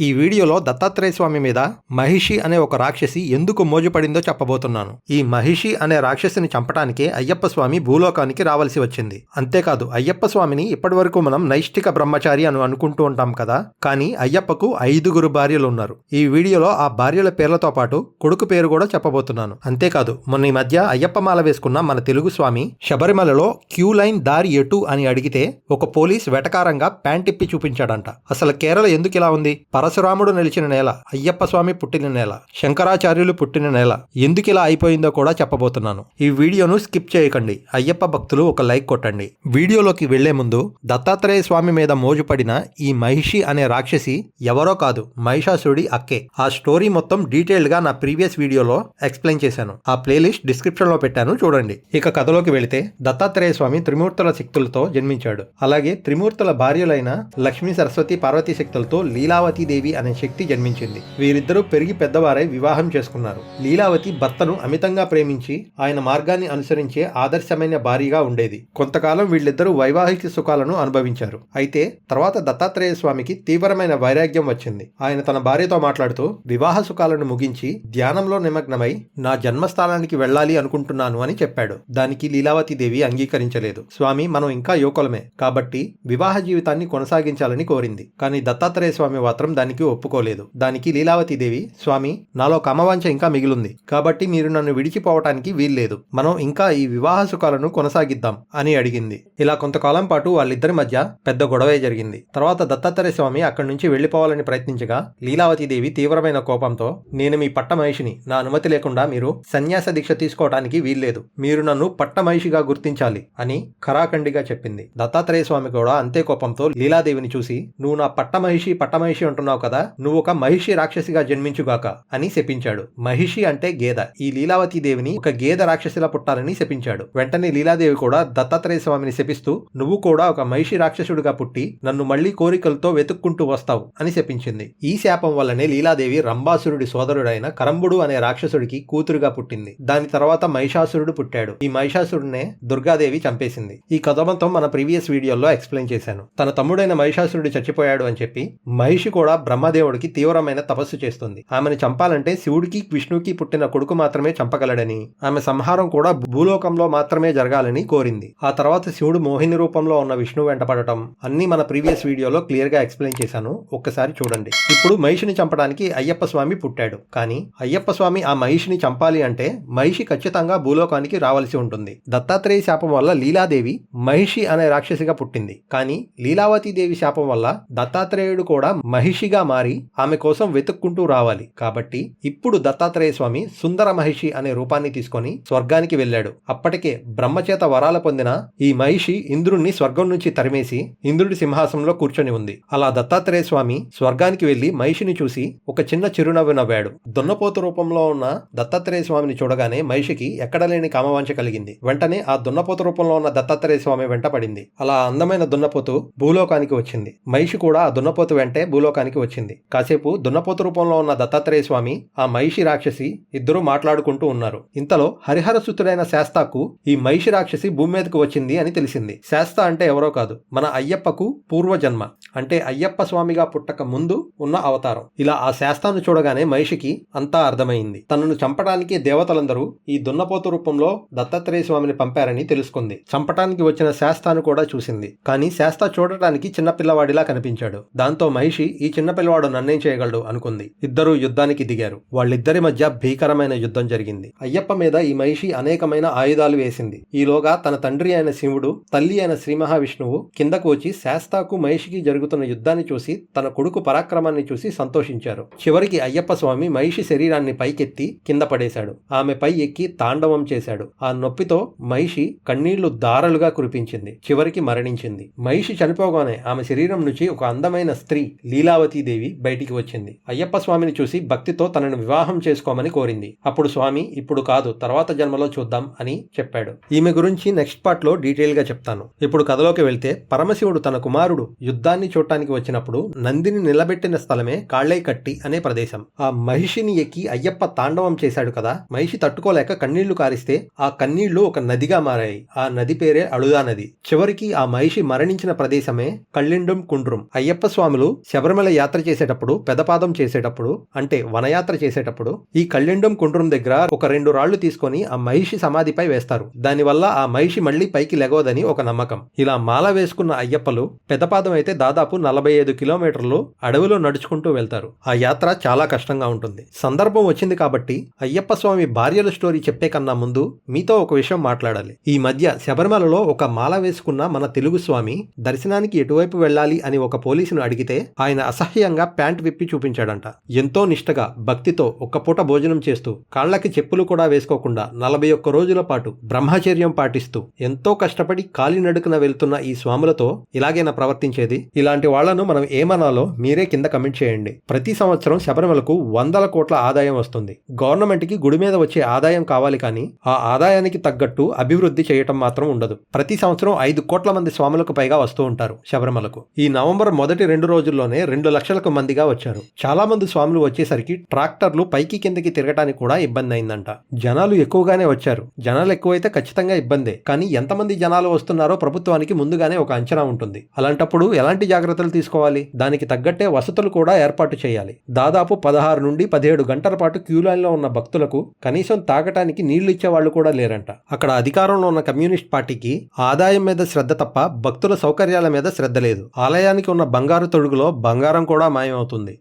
ఈ వీడియోలో దత్తాత్రేయ స్వామి మీద మహిషి అనే ఒక రాక్షసి ఎందుకు మోజుపడిందో చెప్పబోతున్నాను. ఈ మహిషి అనే రాక్షసిని చంపటానికి అయ్యప్ప స్వామి భూలోకానికి రావాల్సి వచ్చింది. అంతేకాదు అయ్యప్ప స్వామిని ఇప్పటివరకు మనం నైష్టిక బ్రహ్మచారి అని అనుకుంటూ ఉంటాం కదా. కానీ అయ్యప్పకు ఐదుగురు భార్యలు ఉన్నారు ఈ వీడియోలో ఆ భార్యల పేర్లతో పాటు కొడుకు పేరు కూడా చెప్పబోతున్నాను. అంతేకాదు మొన్న ఈ మధ్య అయ్యప్ప మాల వేసుకున్న మన తెలుగు స్వామి శబరిమలలో క్యూ లైన్ దారి ఎటు అని అడిగితే ఒక పోలీస్ వెటకారంగా ప్యాంటిప్పి చూపించాడంట. అసలు కేరళ ఎందుకు ఇలా ఉంది? పరశురాముడు నిలిచిన నేల అయ్యప్ప స్వామి పుట్టిన నేల శంకరాచార్యులు పుట్టిన నేల ఎందుకు ఇలా అయిపోయిందో కూడా చెప్పబోతున్నాను. ఈ వీడియోను స్కిప్ చేయకండి. అయ్యప్ప భక్తులు ఒక లైక్ కొట్టండి. వీడియోలోకి వెళ్ళే ముందు దత్తాత్రేయ స్వామి మీద మోజుపడిన ఈ మహిషి అనే రాక్షసి ఎవరో కాదు మహిషాసుడి అక్కే. ఆ స్టోరీ మొత్తం డీటెయిల్డ్గా నా ప్రీవియస్ వీడియోలో ఎక్స్ప్లెయిన్ చేశాను. ఆ ప్లేలిస్ట్ డిస్క్రిప్షన్లో పెట్టాను చూడండి. ఇక కథలోకి వెళితే దత్తాత్రేయ స్వామి త్రిమూర్తుల శక్తులతో జన్మించాడు. అలాగే త్రిమూర్తుల భార్యలైన లక్ష్మీ సరస్వతి పార్వతీ శక్తులతో లీలావతి దేవి అనే శక్తి జన్మించింది. వీరిద్దరూ పెరిగి పెద్దవారై వివాహం చేసుకున్నారు. లీలావతి భర్తను అమితంగా ప్రేమించి ఆయన మార్గాన్ని అనుసరించే ఆదర్శమైన భారీగా ఉండేది. కొంతకాలం వీళ్ళిద్దరూ వైవాహిక సుఖాలను అనుభవించారు. అయితే తర్వాత దత్తాత్రేయ స్వామికి తీవ్రమైన వైరాగ్యం వచ్చింది. ఆయన తన భార్యతో మాట్లాడుతూ వివాహ సుఖాలను ముగించి ధ్యానంలో నిమగ్నమై నా జన్మస్థానానికి వెళ్ళాలి అనుకుంటున్నాను అని చెప్పాడు. దానికి లీలావతి దేవి అంగీకరించలేదు. స్వామి మనం ఇంకా యువకులమే. కాబట్టి వివాహ జీవితాన్ని కొనసాగించాలని కోరింది. కానీ దత్తాత్రేయ స్వామి మాత్రం దానికి ఒప్పుకోలేదు. దానికి లీలావతీదేవి స్వామి నాలో కమవంచ ఇంకా మిగిలింది. కాబట్టి మీరు నన్ను విడిచిపోవటానికి వీల్లేదు. మనం ఇంకా ఈ వివాహ సుఖాలను కొనసాగిద్దాం అని అడిగింది. ఇలా కొంతకాలం పాటు వాళ్ళిద్దరి మధ్య పెద్ద గొడవే జరిగింది. తర్వాత దత్తాత్రేయ స్వామి అక్కడి నుంచి వెళ్ళిపోవాలని ప్రయత్నించగా లీలావతీదేవి తీవ్రమైన కోపంతో నేను మీ పట్ట మహిషిని. నా అనుమతి లేకుండా మీరు సన్యాస దీక్ష తీసుకోవడానికి వీల్లేదు. మీరు నన్ను పట్ట మహిషిగా గుర్తించాలి అని ఖరాఖండిగా చెప్పింది. దత్తాత్రేయ స్వామి కూడా అంతే కోపంతో లీలాదేవిని చూసి నువ్వు నా పట్ట మహిషి పట్ట మహిషి అంటున్నావు కదా నువ్వు ఒక మహిషి రాక్షసిగా జన్మించుగాక అని శపించాడు. మహిషి అంటే గేద. ఈ లీలావతి దేవిని ఒక గేద రాక్షసిలా పుట్టాలని శపించాడు. వెంటనే లీలాదేవి కూడా దత్తాత్రేయ స్వామిని శపిస్తూ నువ్వు కూడా ఒక మహిషి రాక్షసుడిగా పుట్టి నన్ను మళ్ళీ కోరికలతో వెతుక్కుంటూ వస్తావు అని శపించింది. ఈ శాపం వల్లనే లీలాదేవి రంభాసురుడి సోదరుడైన కరంబుడు అనే రాక్షసుడికి కూతురుగా పుట్టింది. దాని తర్వాత మహిషాసురుడు పుట్టాడు. ఈ మహిషాసురుడినే దుర్గాదేవి చంపేసింది. ఈ కథ మొత్తం మన ప్రీవియస్ వీడియోలో ఎక్స్ప్లెయిన్ చేశాను. తన తమ్ముడైన మహిషాసురుడు చచ్చిపోయాడు అని చెప్పి మహిషి కూడా బ్రహ్మదేవుడికి తీవ్రమైన తపస్సు చేస్తుంది. ఆమెను చంపాలంటే శివుడికి విష్ణుకి పుట్టిన కొడుకు మాత్రమే చంపగలడని ఆమె సంహారం కూడా భూలోకంలో మాత్రమే జరగాలని కోరింది. ఆ తర్వాత శివుడు మోహిని రూపంలో ఉన్న విష్ణువు వెంటపడటం అన్ని మన ప్రీవియస్ వీడియోలో క్లియర్గా ఎక్స్ప్లెయిన్ చేశాను. ఒక్కసారి చూడండి. ఇప్పుడు మహిషిని చంపడానికి అయ్యప్ప స్వామి పుట్టాడు. కానీ అయ్యప్ప స్వామి ఆ మహిషిని చంపాలి అంటే మహిషి ఖచ్చితంగా భూలోకానికి రావాల్సి ఉంటుంది. దత్తాత్రేయ శాపం వల్ల లీలాదేవి మహిషి అనే రాక్షసిగా పుట్టింది. కానీ లీలావతి దేవి శాపం వల్ల దత్తాత్రేయుడు కూడా మహిషి మహిషిగా మారి ఆమె కోసం వెతుక్కుంటూ రావాలి. కాబట్టి ఇప్పుడు దత్తాత్రేయ స్వామి సుందర మహిషి అనే రూపాన్ని తీసుకొని స్వర్గానికి వెళ్ళాడు. అప్పటికే బ్రహ్మచేత వరాల పొందిన ఈ మహిషి ఇంద్రుణ్ణి స్వర్గం నుంచి తరిమేసి ఇంద్రుడి సింహాసనంలో కూర్చొని ఉంది. అలా దత్తాత్రేయ స్వామి స్వర్గానికి వెళ్ళి మహిషిని చూసి ఒక చిన్న చిరునవ్వు నవ్వాడు. దున్నపోతు రూపంలో ఉన్న దత్తాత్రేయ స్వామిని చూడగానే మహిషికి ఎక్కడలేని కామవాంఛ కలిగింది. వెంటనే ఆ దున్నపోతు రూపంలో ఉన్న దత్తాత్రేయ స్వామి వెంట పడింది. అలా అందమైన దున్నపోతు భూలోకానికి వచ్చింది. మహిషి కూడా ఆ దున్నపోతు వెంటే భూలోకానికి వచ్చింది. కాసేపు దున్నపోతు రూపంలో ఉన్న దత్తాత్రేయ స్వామి ఆ మహిషి రాక్షసి ఇద్దరూ మాట్లాడుకుంటూ ఉన్నారు. ఇంతలో హరిహర సుతుడైన శాస్తాకు ఈ మహిషి రాక్షసి భూమి మీదకు వచ్చింది అని తెలిసింది. శాస్త అంటే ఎవరో కాదు మన అయ్యప్పకు పూర్వజన్మ అంటే అయ్యప్ప స్వామిగా పుట్టక ముందు ఉన్న అవతారం. ఇలా ఆ శాస్తాను చూడగానే మహిషికి అంతా అర్థమైంది. తనను చంపడానికి దేవతలందరూ ఈ దున్నపోతు రూపంలో దత్తాత్రేయ స్వామిని పంపారని తెలుసుకుంది. చంపటానికి వచ్చిన శాస్తాను కూడా చూసింది. కానీ శాస్త చూడటానికి చిన్న పిల్లవాడిలా కనిపించాడు. దాంతో మహిషి ఈ చిన్న పిల్లవాడు నన్నేం చేయగలడు? అనుకుంది. ఇద్దరూ యుద్ధానికి దిగారు. వాళ్ళిద్దరి మధ్య భీకరమైన యుద్ధం జరిగింది. అయ్యప్ప మీద ఈ మహిషి అనేకమైన ఆయుధాలు వేసింది. ఈలోగా తన తండ్రి అయిన శివుడు తల్లి అయిన శ్రీ మహావిష్ణువు కిందకు వచ్చి శాస్తాకు మహిషికి జరుగుతున్న యుద్ధాన్ని చూసి తన కొడుకు పరాక్రమాన్ని చూసి సంతోషించారు. చివరికి అయ్యప్ప స్వామి మహిషి శరీరాన్ని పైకెత్తి కింద పడేశాడు. ఆమె పై ఎక్కి తాండవం చేశాడు. ఆ నొప్పితో మహిషి కన్నీళ్ళు దారలుగా కురిపించింది. చివరికి మరణించింది. మహిషి చనిపోగానే ఆమె శరీరం నుంచి ఒక అందమైన స్త్రీ లీలావతి దేవి బయటికి వచ్చింది. అయ్యప్ప స్వామిని చూసి భక్తితో తనను వివాహం చేసుకోమని కోరింది. అప్పుడు స్వామి ఇప్పుడు కాదు తర్వాత జన్మలో చూద్దాం అని చెప్పాడు. ఈమె గురించి నెక్స్ట్ పార్ట్లో డీటెయిల్గా చెప్తాను. ఇప్పుడు కథలోకి వెళ్తే పరమశివుడు తన కుమారుడు యుద్ధాన్ని చూడటానికి వచ్చినప్పుడు నందిని నిలబెట్టిన స్థలమే కాళ్ళై కట్టి అనే ప్రదేశం. ఆ మహిషిని ఎక్కి అయ్యప్ప తాండవం చేశాడు కదా మహిషి తట్టుకోలేక కన్నీళ్ళు కారిస్తే ఆ కన్నీళ్ళు ఒక నదిగా మారాయి. ఆ నది పేరే అళుదా నది. చివరికి ఆ మహిషి మరణించిన ప్రదేశమే కళ్ళిండం కుండ్రం. అయ్యప్ప స్వాములు శబరిమల యాత్ర చేసేటప్పుడు పెదపాదం చేసేటప్పుడు అంటే వనయాత్ర చేసేటప్పుడు ఈ కళ్యాణం కుండ్రం దగ్గర ఒక రెండు రాళ్ళు తీసుకొని ఆ మహిషి సమాధిపై వేస్తారు. దానివల్ల ఆ మహిషి మళ్ళీ పైకి లెగవదని ఒక నమ్మకం. ఇలా మాల వేసుకున్న అయ్యప్పలు పెదపాదం అయితే దాదాపు నలభై ఐదు కిలోమీటర్లు అడవిలో నడుచుకుంటూ వెళ్తారు. ఆ యాత్ర చాలా కష్టంగా ఉంటుంది. సందర్భం వచ్చింది కాబట్టి అయ్యప్ప స్వామి భార్యల స్టోరీ చెప్పే కన్నా ముందు మీతో ఒక విషయం మాట్లాడాలి. ఈ మధ్య శబరిమలలో ఒక మాల వేసుకున్న మన తెలుగు స్వామి దర్శనానికి ఎటువైపు వెళ్ళాలి అని ఒక పోలీసును అడిగితే ఆయన అసహ్య అసహ్యంగా ప్యాంట్ విప్పి చూపించాడంట. ఎంతో నిష్టగా భక్తితో ఒక్క పూట భోజనం చేస్తూ కాళ్ళకి చెప్పులు కూడా వేసుకోకుండా నలభై ఒక్క రోజుల పాటు బ్రహ్మచర్యం పాటిస్తూ ఎంతో కష్టపడి కాలినడుకున వెళ్తున్న ఈ స్వాములతో ఇలాగేనా ప్రవర్తించేది? ఇలాంటి వాళ్ళను మనం ఏమనాలో మీరే కింద కమెంట్ చేయండి. ప్రతి సంవత్సరం శబరిమలకు వందల కోట్ల ఆదాయం వస్తుంది. గవర్నమెంట్కి గుడి మీద వచ్చే ఆదాయం కావాలి కానీ ఆ ఆదాయానికి తగ్గట్టు అభివృద్ధి చేయటం మాత్రం ఉండదు. ప్రతి సంవత్సరం ఐదు కోట్ల మంది స్వాములకు పైగా వస్తూ ఉంటారు శబరిమలకు. ఈ నవంబర్ మొదటి రెండు రోజుల్లోనే రెండు లక్షలకు మందిగా వచ్చారు. చాలా మంది స్వాములు వచ్చేసరికి ట్రాక్టర్లు పైకి కిందకి తిరగటానికి కూడా ఇబ్బంది అయిందంట. జనాలు ఎక్కువగానే వచ్చారు. జనాలు ఎక్కువైతే ఖచ్చితంగా ఇబ్బందే. కానీ ఎంతమంది జనాలు వస్తున్నారో ప్రభుత్వానికి ముందుగానే ఒక అంచనా ఉంటుంది. అలాంటప్పుడు ఎలాంటి జాగ్రత్తలు తీసుకోవాలి? దానికి తగ్గట్టే వసతులు కూడా ఏర్పాటు చేయాలి. దాదాపు పదహారు నుండి పదిహేడు గంటల పాటు క్యూ లైన్లో ఉన్న భక్తులకు కనీసం తాగటానికి నీళ్ళు ఇచ్చే వాళ్ళు కూడా లేరంట. అక్కడ అధికారంలో ఉన్న కమ్యూనిస్ట్ పార్టీకి ఆదాయం మీద శ్రద్ధ తప్ప భక్తుల సౌకర్యాల మీద శ్రద్ధ లేదు. ఆలయానికి ఉన్న బంగారు తొడుగులో బంగారం కూడా కూడా మాయమవుతుంది.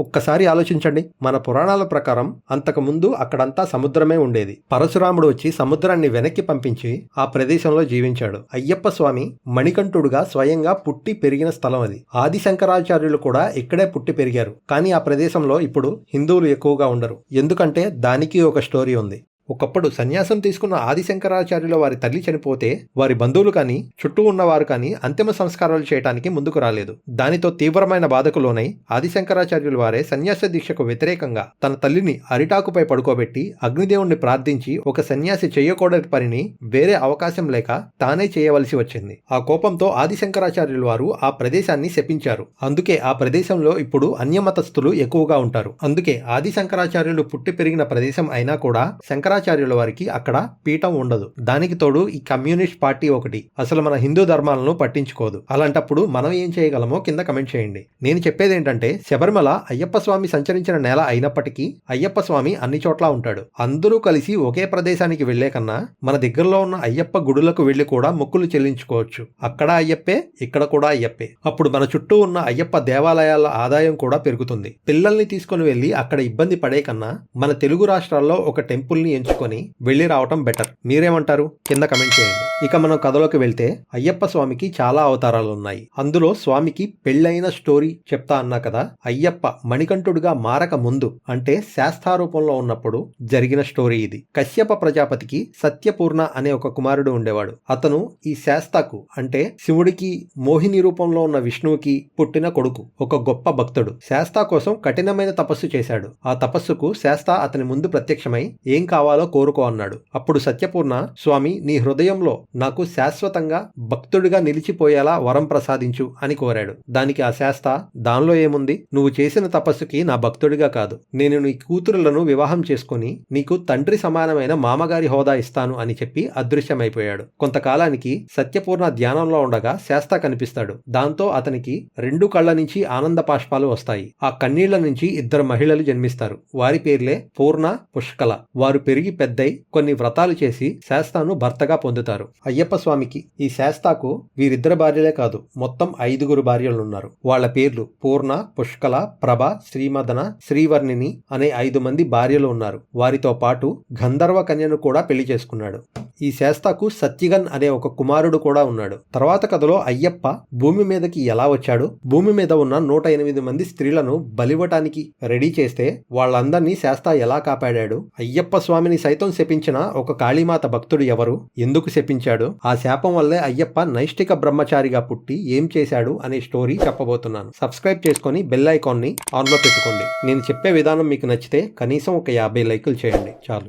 ఒక్కసారి ఆలోచించండి. మన పురాణాల ప్రకారం అంతకుముందు అక్కడంతా సముద్రమే ఉండేది. పరశురాముడు వచ్చి సముద్రాన్ని వెనక్కి పంపించి ఆ ప్రదేశంలో జీవించాడు. అయ్యప్ప స్వామి మణికంఠుడుగా స్వయంగా పుట్టి పెరిగిన స్థలం అది. ఆది శంకరాచార్యులు కూడా ఇక్కడే పుట్టి పెరిగారు. కానీ ఆ ప్రదేశంలో ఇప్పుడు హిందువులు ఎక్కువగా ఉండరు. ఎందుకంటే దానికి ఒక స్టోరీ ఉంది. ఒకప్పుడు సన్యాసం తీసుకున్న ఆదిశంకరాచార్యుల వారి తల్లి చనిపోతే వారి బంధువులు కానీ చుట్టూ ఉన్నవారు కానీ అంతిమ సంస్కారాలు చేయడానికి ముందుకు రాలేదు. దానితో తీవ్రమైన బాధకు లోనై ఆదిశంకరాచార్యుల వారే సన్యాస దీక్షకు వ్యతిరేకంగా తన తల్లిని అరిటాకుపై పడుకోబెట్టి అగ్నిదేవుణ్ణి ప్రార్థించి ఒక సన్యాసి చేయకూడని పనిని వేరే అవకాశం లేక తానే చేయవలసి వచ్చింది. ఆ కోపంతో ఆదిశంకరాచార్యుల వారు ఆ ప్రదేశాన్ని శపించారు. అందుకే ఆ ప్రదేశంలో ఇప్పుడు అన్యమతస్థులు ఎక్కువగా ఉంటారు. అందుకే ఆదిశంకరాచార్యులు పుట్టి పెరిగిన ప్రదేశం అయినా కూడా శంకరా శంకరాచార్యుల వారికి అక్కడ పీఠం ఉండదు. దానికి తోడు ఈ కమ్యూనిస్ట్ పార్టీ ఒకటి. అసలు మన హిందూ ధర్మాలను పట్టించుకోదు. అలాంటప్పుడు మనం ఏం చేయగలమో కింద కమెంట్ చేయండి. నేను చెప్పేది ఏంటంటే శబరిమల అయ్యప్ప స్వామి సంచరించిన నేల అయినప్పటికీ అయ్యప్ప స్వామి అన్ని చోట్ల ఉంటాడు. అందరూ కలిసి ఒకే ప్రదేశానికి వెళ్ళే కన్నా మన దగ్గరలో ఉన్న అయ్యప్ప గుడులకు వెళ్ళి కూడా మొక్కులు చెల్లించుకోవచ్చు. అక్కడ అయ్యప్పే ఇక్కడ కూడా అయ్యప్పే. అప్పుడు మన చుట్టూ ఉన్న అయ్యప్ప దేవాలయాల ఆదాయం కూడా పెరుగుతుంది. పిల్లల్ని తీసుకుని వెళ్ళి అక్కడ ఇబ్బంది పడే కన్నా మన తెలుగు రాష్ట్రాల్లో ఒక టెంపుల్ని ఎంచుకొని వెళ్ళి రావటం బెటర్. మీరేమంటారు? కింద కమెంట్ చేయండి. ఇక మనం కథలోకి వెళ్తే అయ్యప్ప స్వామికి చాలా అవతారాలు ఉన్నాయి అందులో స్వామికి పెళ్ళైన స్టోరీ చెప్తా అన్నా కదా అయ్యప్ప మణికంఠుడిగా మారక ముందు అంటే శాస్తారూపంలో ఉన్నప్పుడు జరిగిన స్టోరీ ఇది. కశ్యప ప్రజాపతికి సత్యపూర్ణ అనే ఒక కుమారుడు ఉండేవాడు. అతను ఈ శాస్తాకు అంటే శివుడికి మోహిని రూపంలో ఉన్న విష్ణువుకి పుట్టిన కొడుకు ఒక గొప్ప భక్తుడు. శాస్తా కోసం కఠినమైన తపస్సు చేశాడు. ఆ తపస్సుకు శాస్తా అతని ముందు ప్రత్యక్షమై ఏం కావాలి కోరుకో అన్నాడు. అప్పుడు సత్యపూర్ణ స్వామి నీ హృదయంలో నాకు శాశ్వతంగా భక్తుడిగా నిలిచిపోయేలా వరం ప్రసాదించు అని కోరాడు. దానికి ఆ శాస్త దానిలో ఏముంది? నువ్వు చేసిన తపస్సుకి నా భక్తుడిగా కాదు. నేను నీ కూతురులను వివాహం చేసుకుని నీకు తండ్రి సమానమైన మామగారి హోదా ఇస్తాను అని చెప్పి అదృశ్యమైపోయాడు. కొంతకాలానికి సత్యపూర్ణ ధ్యానంలో ఉండగా శాస్త కనిపిస్తాడు. దాంతో అతనికి రెండు కళ్ళ నుంచి ఆనంద పాష్పాలు వస్తాయి. ఆ కన్నీళ్ళ నుంచి ఇద్దరు మహిళలు జన్మిస్తారు. వారి పేర్లే పూర్ణ పుష్కల. వారు పెరిగి పెద్దై కొన్ని వ్రతాలు చేసి శాస్తాను భర్తగా పొందుతారు. అయ్యప్ప స్వామికి ఈ శాస్తాకు వీరిద్దరు భార్యలే కాదు మొత్తం ఐదుగురు భార్యలున్నారు. వాళ్ళ పేర్లు పూర్ణ పుష్కల ప్రభ శ్రీమదన శ్రీవర్ణిని అనే ఐదు మంది భార్యలు ఉన్నారు. వారితో పాటు గంధర్వ కన్యను కూడా పెళ్ళి చేసుకున్నాడు. ఈ శాస్తాకు సత్యగన్ అనే ఒక కుమారుడు కూడా ఉన్నాడు. తర్వాత కథలో అయ్యప్ప భూమి మీదకి ఎలా వచ్చాడు? భూమి మీద ఉన్న నూట ఎనిమిది మంది స్త్రీలను బలివ్వటానికి రెడీ చేస్తే వాళ్ళందరినీ శాస్తా ఎలా కాపాడాడు? అయ్యప్ప స్వామిని సైతం శపించిన ఒక కాళీమాత భక్తుడు ఎవరు? ఎందుకు శపించాడు? ఆ శాపం వల్లే అయ్యప్ప నైష్టిక బ్రహ్మచారిగా పుట్టి ఏం చేశాడు అనే స్టోరీ చెప్పబోతున్నాను. సబ్స్క్రైబ్ చేసుకొని బెల్ ఐకాన్ని ఆన్లో పెట్టుకోండి. నేను చెప్పే విధానం మీకు నచ్చితే కనీసం ఒక యాభై లైకులు చేయండి. చాలు.